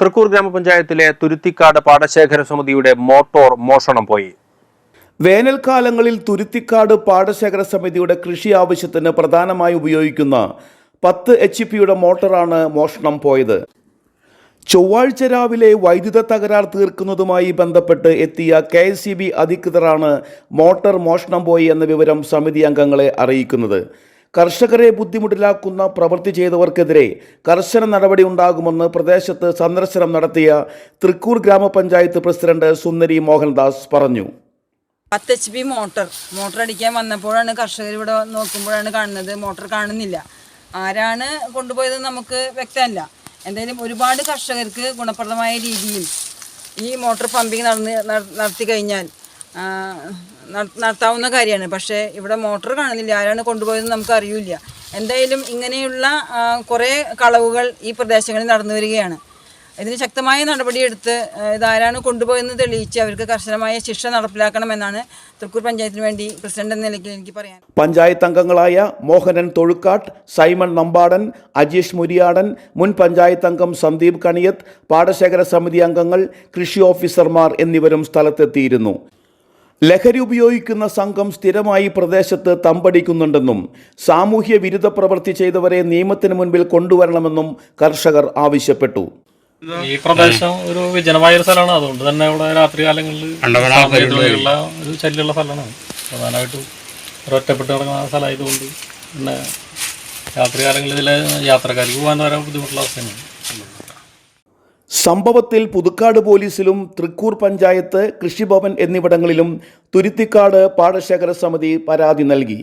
തൃക്കൂർ ഗ്രാമപഞ്ചായത്തിലെ തുരുത്തിക്കാട് പാടശേഖര സമിതിയുടെ മോട്ടോർ മോഷണം പോയി. വേനൽക്കാലങ്ങളിൽ തുരുത്തിക്കാട് പാടശേഖര സമിതിയുടെ കൃഷി ആവശ്യത്തിന് പ്രധാനമായി ഉപയോഗിക്കുന്ന പത്ത് എച്ച് പിയുടെ മോട്ടറാണ് മോഷണം പോയത്. ചൊവ്വാഴ്ച രാവിലെ വൈദ്യുത തകരാർ തീർക്കുന്നതുമായി ബന്ധപ്പെട്ട് എത്തിയ കെ എസ് സി ബി അധികൃതരാണ് മോട്ടോർ മോഷണം പോയി എന്ന വിവരം സമിതി അംഗങ്ങളെ അറിയിക്കുന്നത്. കർഷകരെ ബുദ്ധിമുട്ടിലാക്കുന്ന പ്രവൃത്തി ചെയ്തവർക്കെതിരെ കർശന നടപടി ഉണ്ടാകുമെന്ന് പ്രദേശത്ത് സന്ദർശനം നടത്തിയ തൃക്കൂർ ഗ്രാമപഞ്ചായത്ത് പ്രസിഡന്റ് സുന്ദരി മോഹൻദാസ് പറഞ്ഞു. പത്ത് എച്ച് പി മോട്ടർ മോട്ടർ അടിക്കാൻ വന്നപ്പോഴാണ് കർഷകർ ഇവിടെ നോക്കുമ്പോഴാണ് കാണുന്നത്. മോട്ടർ കാണുന്നില്ല. ആരാണ് കൊണ്ടുപോയത് നമുക്ക് വ്യക്തമല്ല. എന്തായാലും ഒരുപാട് കർഷകർക്ക് ഗുണപ്രദമായ രീതിയിൽ ഈ മോട്ടോർ പമ്പിങ് നടന്ന് നടത്തി കഴിഞ്ഞാൽ നടത്താവുന്ന കാര്യമാണ്. പക്ഷേ ഇവിടെ മോട്ടോർ കാണുന്നില്ല. ആരാണ് കൊണ്ടുപോയതെന്ന് നമുക്ക് അറിയില്ല. എന്തായാലും ഇങ്ങനെയുള്ള കുറേ കളവുകൾ ഈ പ്രദേശങ്ങളിൽ നടന്നു വരികയാണ്. ഇതിന് ശക്തമായ നടപടിയെടുത്ത് ഇതാരാണ് കൊണ്ടുപോയെന്ന് തെളിയിച്ച് അവർക്ക് കർശനമായ ശിക്ഷ നടപ്പിലാക്കണമെന്നാണ് തൃക്കൂർ പഞ്ചായത്തിന് വേണ്ടി പ്രസിഡന്റ് എന്ന നിലയ്ക്ക് എനിക്ക് പറയാൻ. പഞ്ചായത്ത് അംഗങ്ങളായ മോഹനൻ തൊഴുക്കാട്ട് സൈമൺ നമ്പാടൻ അജീഷ് മുരിയാടൻ മുൻ പഞ്ചായത്ത് അംഗം സന്ദീപ് കണിയത്ത് പാടശേഖര സമിതി അംഗങ്ങൾ കൃഷി ഓഫീസർമാർ എന്നിവരും സ്ഥലത്തെത്തിയിരുന്നു. ലഹരി ഉപയോഗിക്കുന്ന സംഘം സ്ഥിരമായി പ്രദേശത്ത് തമ്പടിക്കുന്നുണ്ടെന്നും സാമൂഹ്യ വിരുദ്ധ പ്രവൃത്തി ചെയ്തവരെ നിയമത്തിന് മുൻപിൽ കൊണ്ടുവരണമെന്നും കർഷകർ ആവശ്യപ്പെട്ടു. ഈ പ്രദേശം ഒരു വിജനമായ ഒരു സ്ഥലമാണ്. അതുകൊണ്ട് തന്നെ ഇവിടെ രാത്രി കാലങ്ങളിൽ ഒരു ശല്യമുള്ള സ്ഥലമാണ്. പ്രധാനമായിട്ടും ഒരു ഒറ്റപ്പെട്ട് കിടക്കുന്ന സ്ഥലമായതുകൊണ്ട് പിന്നെ രാത്രി കാലങ്ങളിൽ ഇതിലെ യാത്രക്കാർക്ക് പോകാൻ വരാൻ ബുദ്ധിമുട്ടുള്ള അവസ്ഥയാണ്. സംഭവത്തിൽ പുതുക്കാട് പോലീസിലും തൃക്കൂർ പഞ്ചായത്ത് കൃഷിഭവൻ എന്നിവിടങ്ങളിലും തുരുത്തിക്കാട് പാടശേഖര സമിതി പരാതി നൽകി.